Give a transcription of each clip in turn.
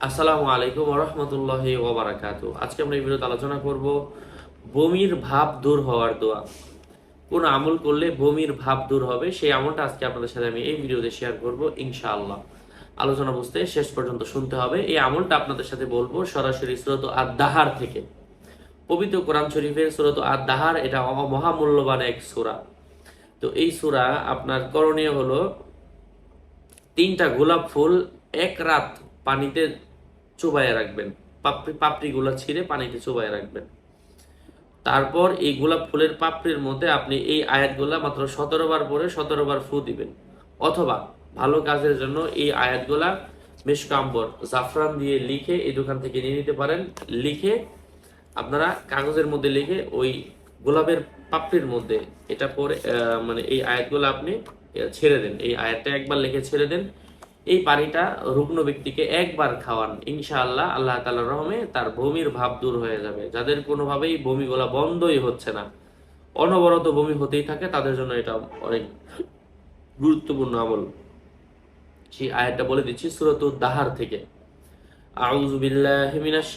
আসসালামু আলাইকুম রহমতুল্লাহ ওবরাকাতু আজকে আমরা এই ভিডিওতে আলোচনা করব বমির ভাব দূর হওয়ার দোয়া। কোন আমল করলে বমির ভাব দূর হবে, সেই আমলটা আজকে আপনাদের সাথে আমি এই ভিডিওতে শেয়ার করব ইনশাআল্লাহ। আলোচনা বুঝতে শেষ পর্যন্ত শুনতে হবে। এই আমলটা আপনাদের সাথে বলব সরাসরি সুরত আর দাহার থেকে। পবিত্র কোরআন শরীফের সুরত আর দাহার এটা মহামূল্যবান এক সূরা। তো এই সূরা আপনার করণীয় হলো তিনটা গোলাপ ফুল এক রাত পানিতে চুবাইয়া রাখবেন। পাপড়ি, পাপড়িগুলো ছিঁড়ে পানিতে চুবাইয়া রাখবেন। তারপর এই গোলাপ ফুলের পাপড়ির মধ্যে আপনি এই আয়াতগুলা মাত্র সতেরো বার পরে সতেরো বার ফু দিবেন। অথবা ভালো কাজের জন্য এই আয়াতগুলা মেশকাম্বর জাফরান দিয়ে লিখে এই দোকান থেকে নিয়ে নিতে পারেন। লিখে আপনারা কাগজের মধ্যে লিখে ওই গোলাপের পাপড়ির মধ্যে এটা পরে মানে এই আয়াতগুলো আপনি ছেড়ে দেন। এই আয়াতটা একবার লিখে ছেড়ে দেন। এই পানিটা রুগ্ন ব্যক্তিকে একবার খাওয়ান, ইনশাআল্লাহ আল্লাহ তাআলার রহমে তার বমির ভাব দূর হয়ে যাবে। যাদের কোনোভাবেই বমিগুলা বন্ধই হচ্ছে না। অনবরত বমি হতেই থাকে, তাদের জন্য এটা অনেক গুরুত্বপূর্ণ আমল। সেই আয়াতটা বলে দিচ্ছি সুরত দাহার থেকে। আউযু বিল্লাহি মিনাশ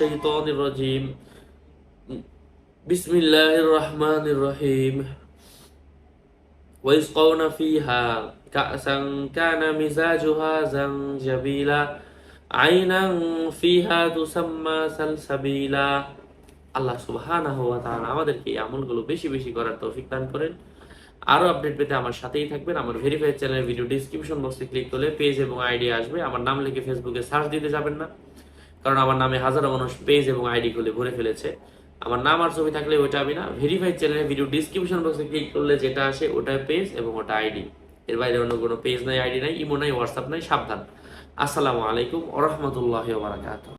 রহিম। ويسقون فيها كأسا كان مزاجها زنجبيلا عينا فيها تسمى سلسبيلا আল্লাহ সুবহানাহু ওয়া তাআলা আমাদেরকে এই আমলগুলো বেশি বেশি করার তৌফিক দান করেন আরো আপডেট পেতে আমার সাথেই থাকবেন আমার ভেরিফাইড চ্যানেলের ভিডিও ডিসক্রিপশন বক্সে ক্লিক করলে পেজ এবং আইডি আসবে আমার নাম লিখে ফেসবুকে সার্চ দিতে যাবেন না কারণ আমার নামে হাজারো মানুষ পেজ এবং আইডি খুলে ভরে ফেলেছে আমার নাম আর ছবি থাকলে ওইটা আমি না ভেরিফাইড চ্যানেলের ভিডিও ডিসক্রিপশন বক্সে ক্লিক করলে যেটা আসে ওটা পেজ এবং ওটা আইডি এর বাইরে অন্য কোনো পেজ নাই আইডি নাই ইমো নাই হোয়াটসঅ্যাপ নাই, সাবধান। আসসালামু আলাইকুম ওরহমতুল্লাহ বারাকাতুহ।